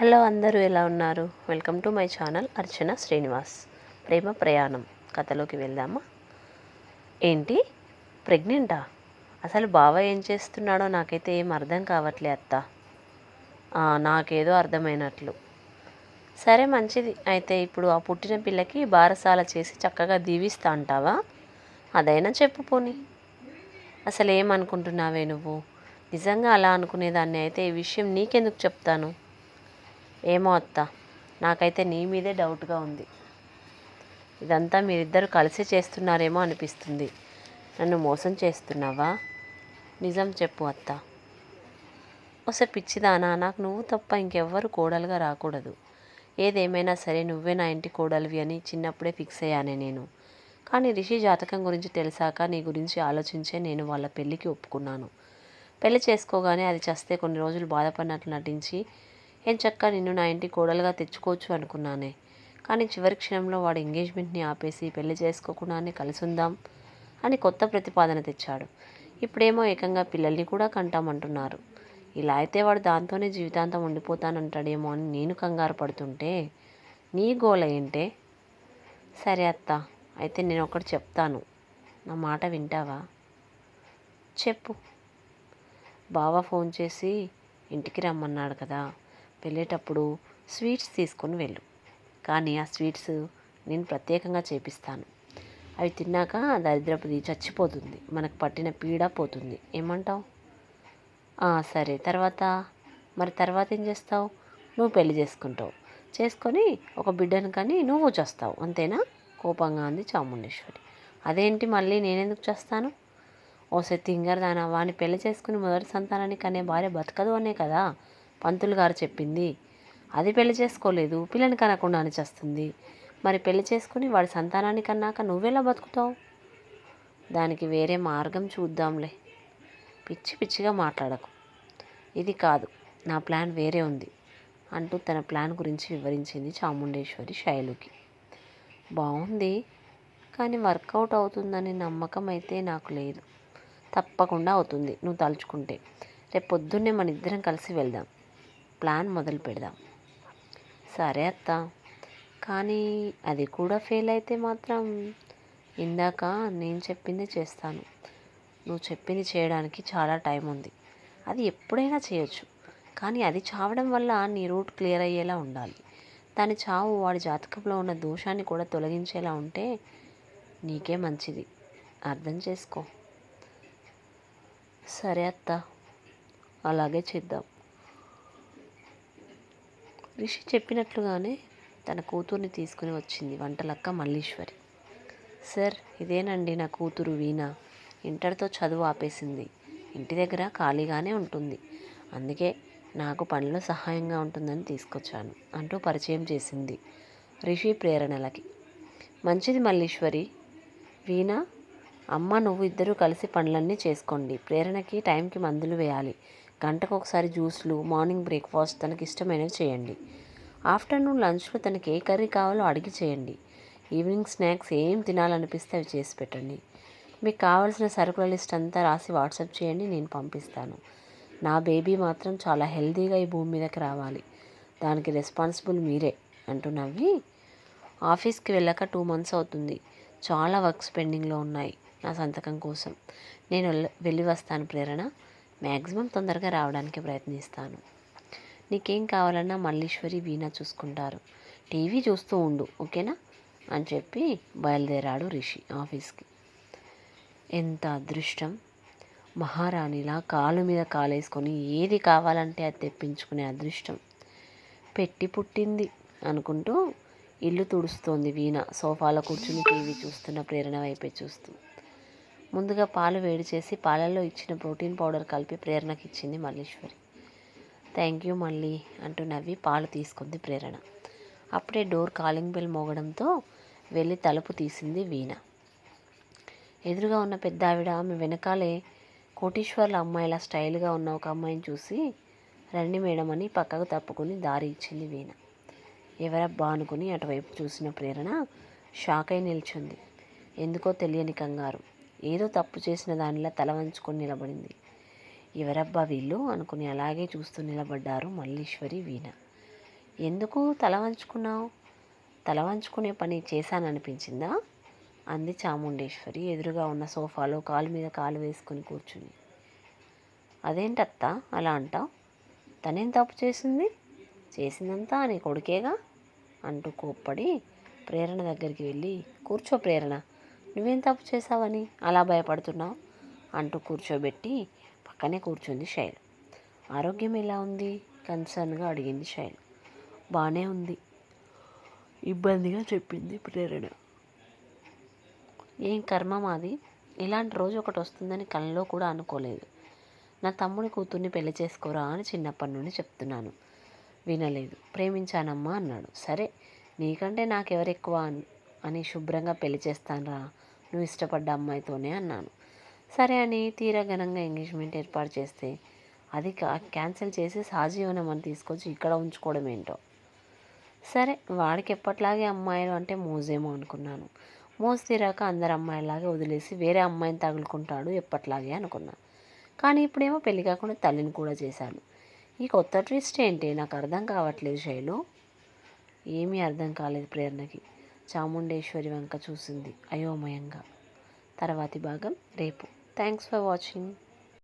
Hello అందరూ ఎలా ఉన్నారు? Welcome to my channel Archana Srinivas. ప్రేమ ప్రయాణం. కథలోకి వెళ్దామా? ఏంటి? ప్రెగ్నెంటా? అసలు బావ ఏం చేస్తున్నాడో నాకైతే ఏం అర్థం కావట్లే అత్త. నాకేదో అర్థమైనట్లు. సరే మంచిది. అయితే ఇప్పుడు ఆ పుట్టిన పిల్లకి బారసాల చేసి చక్కగా దీవిస్తా అంటావా? అదైనా చెప్పు పోని. అసలు ఏమనుకుంటున్నావే నువ్వు? నిజంగా అలా అనుకునేదాన్ని అయితే ఈ విషయం నీకెందుకు చెప్తాను? ఏమో అత్త నాకైతే నీ మీదే డౌట్గా ఉంది. ఇదంతా మీరిద్దరు కలిసి చేస్తున్నారేమో అనిపిస్తుంది. నన్ను మోసం చేస్తున్నావా? నిజం చెప్పు అత్త. ఒసే పిచ్చిదానా నాకు నువ్వు తప్ప ఇంకెవ్వరు కోడలుగా రాకూడదు. ఏదేమైనా సరే నువ్వే నా ఇంటి కోడలివి అని చిన్నప్పుడే ఫిక్స్ అయ్యానే నేను. కానీ రిషి జాతకం గురించి తెలిసాక నీ గురించి ఆలోచించే నేను వాళ్ళ పెళ్ళికి ఒప్పుకున్నాను. పెళ్ళి చేసుకోగానే అది చస్తే కొన్ని రోజులు బాధపడినట్లు నటించి ఏం చక్క నిన్ను నా ఇంటి కోడలుగా తెచ్చుకోవచ్చు అనుకున్నానే. కానీ చివరి క్షణంలో వాడు ఎంగేజ్మెంట్ని ఆపేసి పెళ్ళి చేసుకోకుండానే కలిసి ఉందాం అని కొత్త ప్రతిపాదన తెచ్చాడు. ఇప్పుడేమో ఏకంగా పిల్లల్ని కూడా కంటామంటున్నారు. ఇలా అయితే వాడు దాంతోనే జీవితాంతం ఉండిపోతానంటాడేమో అని నేను కంగారు పడుతుంటే నీ గోల ఏంటే? సరే అత్త అయితే నేను ఒకటి చెప్తాను. నా మాట వింటావా? చెప్పు. బావ ఫోన్ చేసి ఇంటికి రమ్మన్నాడు కదా. వెళ్ళేటప్పుడు స్వీట్స్ తీసుకొని వెళ్ళు. కానీ ఆ స్వీట్స్ నేను ప్రత్యేకంగా చేపిస్తాను. అవి తిన్నాక దరిద్రపుది చచ్చిపోతుంది. మనకు పట్టిన పీడ పోతుంది. ఏమంటావు? సరే. తర్వాత? మరి తర్వాత ఏం చేస్తావు? నువ్వు పెళ్ళి చేసుకుంటావు. చేసుకొని ఒక బిడ్డను కానీ నువ్వు చేస్తావు. అంతేనా? కోపంగా అంది చాముండేశ్వరి. అదేంటి మళ్ళీ నేనెందుకు చేస్తాను? ఓసే తింగర్ దానా వాడిని పెళ్ళి చేసుకుని మొదటి సంతానాన్ని కనే భార్య బతకదు అనే కదా. పంతులు గారు చెప్పింది. అది పెళ్ళి చేసుకోలేదు. పిల్లని కనకుండా అని చేస్తుంది మరి పెళ్ళి చేసుకుని వాడి సంతానాన్ని కన్నాక నువ్వెలా బతుకుతావు? దానికి వేరే మార్గం చూద్దాంలే. పిచ్చి పిచ్చిగా మాట్లాడకు. ఇది కాదు. నా ప్లాన్ వేరే ఉంది అంటూ తన ప్లాన్ గురించి వివరించింది చాముండేశ్వరి శైలుకి. బాగుంది కానీ వర్కౌట్ అవుతుందనే నమ్మకం అయితే నాకు లేదు. తప్పకుండా అవుతుంది. నువ్వు తలుచుకుంటే. రేపు పొద్దున్నే మన ఇద్దరం కలిసి వెళ్దాం. ప్లాన్ మొదలు పెడదాం. సరే అత్త. కానీ అది కూడా ఫెయిల్ అయితే మాత్రం ఇందాక నేను చెప్పింది చేస్తాను. నువ్వు చెప్పింది చేయడానికి చాలా టైం ఉంది. అది ఎప్పుడైనా చేయొచ్చు. కానీ అది చావడం వల్ల నీ రూట్ క్లియర్ అయ్యేలా ఉండాలి. దాని చావు వాడి జాతకంలో ఉన్న దోషాన్ని కూడా తొలగించేలా ఉంటే నీకే మంచిది. అర్థం చేసుకో. సరే అత్త. అలాగే చేద్దాం. రిషి చెప్పినట్లుగానే తన కూతుర్ని తీసుకుని వచ్చింది వంటలక్క మల్లీశ్వరి. సార్ ఇదేనండి నా కూతురు వీణ. ఇంటర్తో చదువు ఆపేసింది. ఇంటి దగ్గర ఖాళీగానే ఉంటుంది. అందుకే నాకు పనిలో సహాయంగా ఉంటుందని తీసుకొచ్చాను అంటూ పరిచయం చేసింది రిషి ప్రేరణలకి. మంచిది మల్లీశ్వరి. వీణ అమ్మ నువ్వు ఇద్దరూ కలిసి పనులన్నీ చేసుకోండి. ప్రేరణకి టైంకి మందులు వేయాలి. గంటకు ఒకసారి జ్యూస్లు మార్నింగ్ బ్రేక్ఫాస్ట్ తనకి ఇష్టమైనవి చేయండి. ఆఫ్టర్నూన్ లంచ్లో తనకి ఏ కర్రీ కావాలో అడిగి చేయండి. ఈవినింగ్ స్నాక్స్ ఏం తినాలనిపిస్తే అవి చేసి పెట్టండి. మీకు కావాల్సిన సరుకుల లిస్ట్ అంతా రాసి వాట్సాప్ చేయండి నేను పంపిస్తాను. నా బేబీ మాత్రం చాలా హెల్తీగా ఈ భూమి మీదకి రావాలి. దానికి రెస్పాన్సిబుల్ మీరే అంటూ నవ్వి ఆఫీస్కి వెళ్ళాక టూ మంత్స్ అవుతుంది. చాలా వర్క్స్ పెండింగ్లో ఉన్నాయి నా సంతకం కోసం. నేను వెళ్ళి వస్తాను ప్రేరణ. మ్యాక్సిమం తొందరగా రావడానికి ప్రయత్నిస్తాను. నీకేం కావాలన్నా మల్లీశ్వరి వీణ చూసుకుంటారు. టీవీ చూస్తూ ఉండు ఓకేనా? అని చెప్పి బయలుదేరాడు రిషి ఆఫీస్కి. ఎంత అదృష్టం! మహారాణిలా కాలు మీద కాలేసుకొని ఏది కావాలంటే అది తెప్పించుకునే అదృష్టం. పెట్టి పుట్టింది అనుకుంటూ ఇల్లు తుడుస్తోంది వీణ. సోఫాలో కూర్చుని టీవీ చూస్తున్న ప్రేరణ వైపే చూస్తూ. ముందుగా పాలు వేడి చేసి పాలల్లో ఇచ్చిన ప్రోటీన్ పౌడర్ కలిపి ప్రేరణకి ఇచ్చింది మల్లీశ్వరి. థ్యాంక్ యూ మళ్ళీ అంటూ నవ్వి పాలు తీసుకుంది ప్రేరణ. అప్పుడే డోర్ కాలింగ్ బెల్ మోగడంతో వెళ్ళి తలుపు తీసింది వీణ. ఎదురుగా ఉన్న పెద్ద ఆవిడ ఆమె వెనకాలే కోటీశ్వర్ల అమ్మాయిలా స్టైల్గా ఉన్న ఒక అమ్మాయిని చూసి రండి మేడం అని పక్కకు తప్పుకుని దారి ఇచ్చింది వీణ. ఎవరబ్బా అనుకుని అటువైపు చూసిన ప్రేరణ షాక్ అయి నిల్చుంది. ఎందుకో తెలియని కంగారు. ఏదో తప్పు చేసిన దానిలా తల వంచుకొని నిలబడింది. ఎవరబ్బా వీళ్ళు? అనుకుని అలాగే చూస్తూ నిలబడ్డారు మల్లీశ్వరి వీణ. ఎందుకు తల వంచుకున్నావు? తల వంచుకునే పని చేశాననిపించిందా? అంది చాముండేశ్వరి ఎదురుగా ఉన్న సోఫాలో కాలు మీద కాలు వేసుకుని కూర్చుని. అదేంటత్తా అలా అంటావు? తనేం తప్పు చేసింది? చేసిందంతా నీ కొడుకేగా? అంటూ కోప్పడి ప్రేరణ దగ్గరికి వెళ్ళి కూర్చో ప్రేరణ. నువ్వేం తప్పు చేసావని అలా భయపడుతున్నావు? అంటూ కూర్చోబెట్టి పక్కనే కూర్చుంది శైలు. ఆరోగ్యం ఎలా ఉంది? కన్సర్న్గా అడిగింది శైలు. బాగానే ఉంది. ఇబ్బందిగా చెప్పింది ప్రేరణ. ఏం కర్మ మాది? ఇలాంటి రోజు ఒకటి వస్తుందని కళ్ళలో కూడా అనుకోలేదు. నా తమ్ముడి కూతుర్ని పెళ్ళి చేసుకోరా అని చిన్నప్పటి నుండి చెప్తున్నాను. వినలేదు. ప్రేమించానమ్మా అన్నాడు. సరే నీకంటే నాకెవరెక్కువ ఎక్కువ అని శుభ్రంగా పెళ్ళి చేస్తానురా. నువ్వు ఇష్టపడ్డ అమ్మాయితోనే అన్నాను. సరే అని తీరా ఘనంగా ఎంగేజ్మెంట్ ఏర్పాటు చేస్తే అది క్యాన్సిల్ చేసి సహజీవనం అని తీసుకొచ్చి ఇక్కడ ఉంచుకోవడం ఏంటో సరే వాడికి ఎప్పట్లాగే అమ్మాయిలు అంటే మోజేమో అనుకున్నాను. మోజు తీరాక అందరు అమ్మాయిలాగే వదిలేసి వేరే అమ్మాయిని తగులుకుంటాడు ఎప్పట్లాగే అనుకున్నా. కానీ ఇప్పుడేమో పెళ్ళి కాకుండా తల్లిని కూడా చేశాను ఈ కొత్త ట్విస్ట్ ఏంటి? నాకు అర్థం కావట్లేదు శైలు. ఏమీ అర్థం కాలేదు ప్రేరణకి. చాముండేశ్వరి వంక చూసింది అయోమయంగా. తర్వాతి భాగం రేపు. Thanks for watching